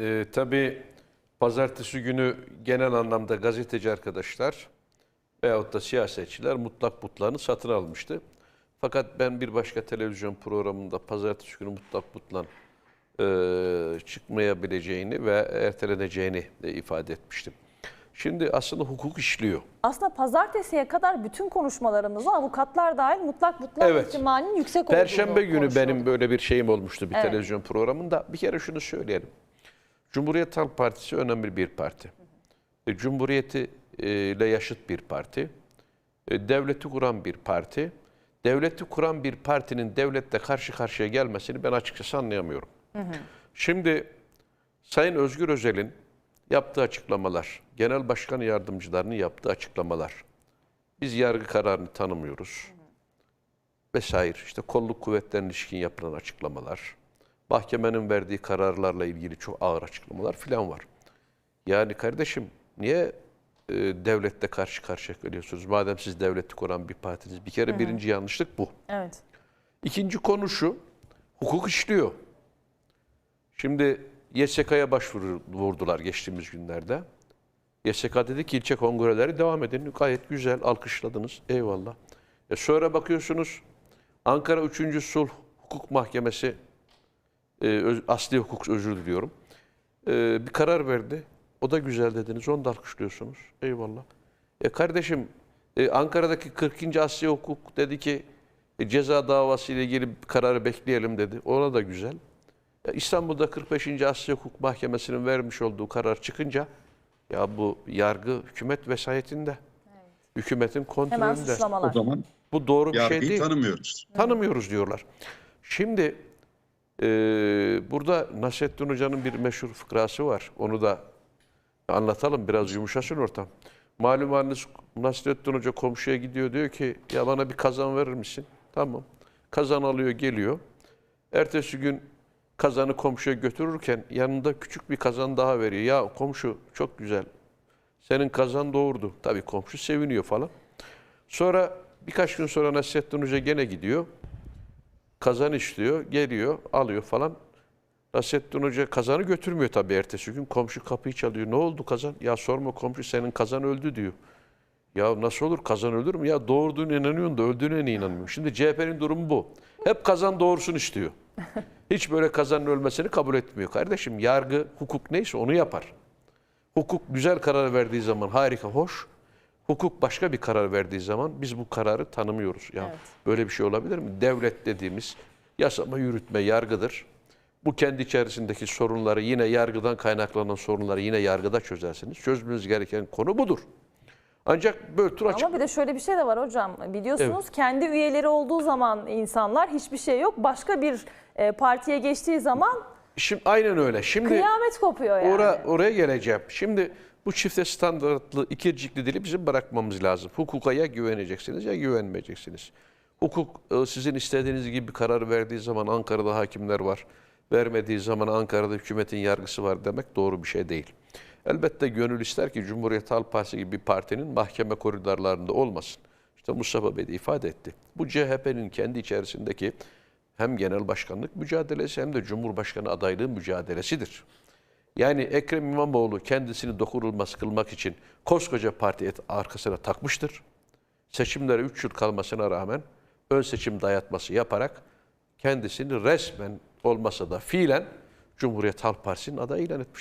Ee, tabii pazartesi günü genel anlamda gazeteci arkadaşlar veyahut da siyasetçiler mutlak butlarını satın almıştı. Fakat ben bir başka televizyon programında pazartesi günü mutlak butlan e, çıkmayabileceğini ve erteleneceğini de ifade etmiştim. Şimdi aslında hukuk işliyor. Aslında pazartesiye kadar bütün konuşmalarımızda avukatlar dahil mutlak mutlak Evet. ihtimalinin yüksek olduğunu Perşembe günü benim böyle bir şeyim olmuştu bir Evet. televizyon programında. Bir kere şunu söyleyelim. Cumhuriyet Halk Partisi önemli bir parti. E, Cumhuriyeti e, ile yaşıt bir parti. E, Devleti kuran bir parti. Devleti kuran bir partinin devlette karşı karşıya gelmesini ben açıkçası anlayamıyorum. Şimdi Sayın Özgür Özel'in yaptığı açıklamalar, genel başkan yardımcılarının yaptığı açıklamalar, biz yargı kararını tanımıyoruz vesaire işte kolluk kuvvetlerine ilişkin yapılan açıklamalar, mahkemenin verdiği kararlarla ilgili çok ağır açıklamalar filan var. Yani kardeşim niye e, devlette karşı karşıya geliyorsunuz? Madem siz devleti kuran bir partiniz. Bir kere birinci yanlışlık bu. Evet. İkinci konu şu, hukuk işliyor. Şimdi YSK'ya başvurdular geçtiğimiz günlerde. YSK dedi ki ilçe kongreleri devam edin. Gayet güzel, alkışladınız. Eyvallah. E sonra bakıyorsunuz Ankara 3. Sulh Hukuk Mahkemesi, öz- asli hukuk özür diliyorum, e, bir karar verdi. O da güzel dediniz, onu da alkışlıyorsunuz. Eyvallah. E kardeşim, e, Ankara'daki 40. Asli Hukuk dedi ki e, ceza davası ile ilgili kararı bekleyelim dedi. Ona da güzel. Ya İstanbul'da 45. Asya Hukuk Mahkemesi'nin vermiş olduğu karar çıkınca ya bu yargı hükümet vesayetinde. Hükümetin Hemen kontrolünde. suçlamalar. O zaman Bu doğru bir şey değil. tanımıyoruz. Tanımıyoruz diyorlar. Şimdi e, burada Nasrettin Hoca'nın bir meşhur fıkrası var. Onu da anlatalım biraz yumuşasın ortam. Malum haliniz Nasrettin Hoca komşuya gidiyor diyor ki ya bana bir kazan verir misin? Tamam. Kazan alıyor geliyor. Ertesi gün kazanı komşuya götürürken yanında küçük bir kazan daha veriyor. Ya komşu çok güzel. Senin kazan doğurdu. Tabii komşu seviniyor falan. Sonra birkaç gün sonra Nasrettin Hoca gene gidiyor. Kazan işliyor, geliyor, alıyor falan. Nasrettin Hoca kazanı götürmüyor tabii ertesi gün. Komşu kapıyı çalıyor. Ne oldu kazan? Ya sorma komşu senin kazan öldü diyor. Ya nasıl olur kazan ölür mü? Ya doğurduğuna inanıyorsun da öldüğüne niye inanmıyorsun? Şimdi CHP'nin durumu bu. Hep kazan doğursun istiyor. Hiç böyle kazanın ölmesini kabul etmiyor. Kardeşim yargı, hukuk neyse onu yapar. Hukuk güzel karar verdiği zaman harika, hoş. Hukuk başka bir karar verdiği zaman biz bu kararı tanımıyoruz. Ya Evet. böyle bir şey olabilir mi? Devlet dediğimiz yasama, yürütme, yargıdır. Bu kendi içerisindeki sorunları yine yargıdan kaynaklanan sorunları yine yargıda çözersiniz. Çözmeniz gereken konu budur. Ancak böyle tur açık. Ama bir de şöyle bir şey de var hocam. Biliyorsunuz kendi üyeleri olduğu zaman insanlar hiçbir şey yok. Başka bir e, partiye geçtiği zaman Şimdi aynen öyle. Şimdi kıyamet kopuyor yani. Ora, oraya geleceğim. Şimdi bu çifte standartlı ikircikli dili bizim bırakmamız lazım. Hukuka ya güveneceksiniz ya güvenmeyeceksiniz. Hukuk e, sizin istediğiniz gibi karar verdiği zaman Ankara'da hakimler var. Vermediği zaman Ankara'da hükümetin yargısı var demek doğru bir şey değil. Elbette gönül ister ki Cumhuriyet Halk Partisi gibi bir partinin mahkeme koridorlarında olmasın. İşte Mustafa Bey de ifade etti. Bu CHP'nin kendi içerisindeki hem genel başkanlık mücadelesi hem de Cumhurbaşkanı adaylığı mücadelesidir. Yani Ekrem İmamoğlu kendisini dokunulmaz kılmak için koskoca parti et- arkasına takmıştır. Seçimlere 3 yıl kalmasına rağmen ön seçim dayatması yaparak kendisini resmen olmasa da fiilen Cumhuriyet Halk Partisi'nin adayı ilan etmiştir.